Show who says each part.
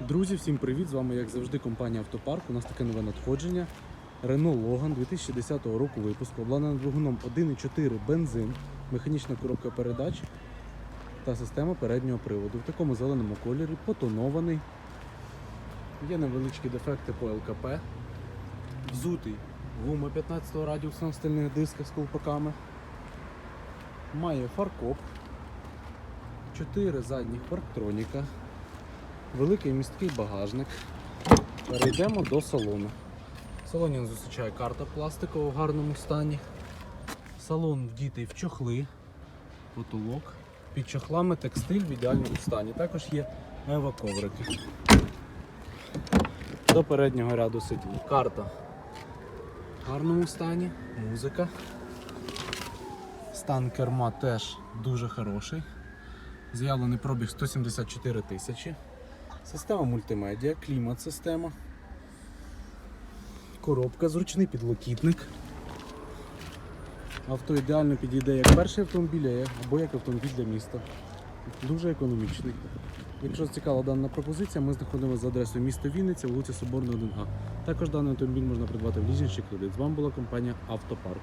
Speaker 1: Друзі, всім привіт! З вами, як завжди, компанія Автопарк. У нас таке нове надходження. Renault Logan 2010 року випуску, обладнана двигуном 1,4 бензин, механічна коробка передач та система переднього приводу. В такому зеленому кольорі, потонований. Є невеличкі дефекти по ЛКП. Взутий гума 15 радіуса на стальних дисках з ковпаками. Має фаркоп, 4 задніх парктроніка, великий місткий багажник. Перейдемо до салону. В салоні зустрічає карта пластикова в гарному стані. Салон вдітий в чохли, потолок. Під чохлами текстиль в ідеальному стані. Також є ева коврики. До переднього ряду сидінь. Карта в гарному стані, музика. Стан керма теж дуже хороший. Заявлений пробіг 174 тисячі. Система мультимедіа, клімат-система. Коробка, зручний підлокітник. Авто ідеально підійде як перший автомобіль, або як автомобіль для міста. Дуже економічний. Якщо цікава дана пропозиція, ми знаходимося за адресою міста Вінниця, вулиця Соборна 1А. Також даний автомобіль можна придбати в лізинг чи кредит. З вами була компанія Автопарк.